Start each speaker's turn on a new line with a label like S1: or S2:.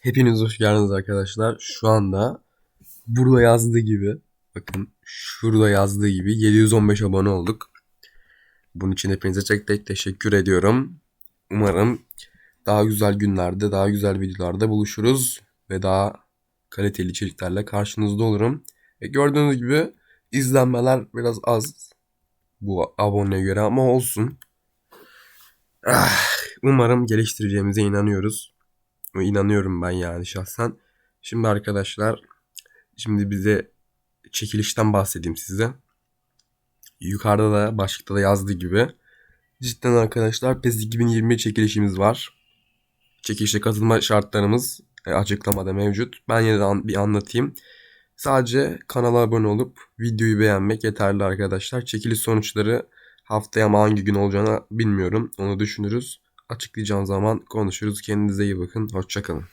S1: Hepiniz hoş geldiniz arkadaşlar. Şu anda burada yazdığı gibi bakın şurada yazdığı gibi 715 abone olduk. Bunun için hepinize tek tek teşekkür ediyorum. Umarım daha güzel günlerde, daha güzel videolarda buluşuruz ve daha kaliteli içeriklerle karşınızda olurum. E gördüğünüz gibi izlenmeler biraz az bu aboneye göre ama olsun. Ah, umarım geliştireceğimize inanıyoruz. İnanıyorum ben yani şahsen. Şimdi arkadaşlar şimdi bize çekilişten bahsedeyim size. Yukarıda da başlıkta da yazdığı gibi. Cidden arkadaşlar PES 2020 çekilişimiz var. Çekilişe katılma şartlarımız e, açıklamada mevcut. Ben yine de an- bir anlatayım. Sadece kanala abone olup videoyu beğenmek yeterli arkadaşlar. Çekiliş sonuçları haftaya ama hangi gün olacağını bilmiyorum. Onu düşünürüz. Açıklayacağım zaman konuşuruz. Kendinize iyi bakın. Hoşçakalın.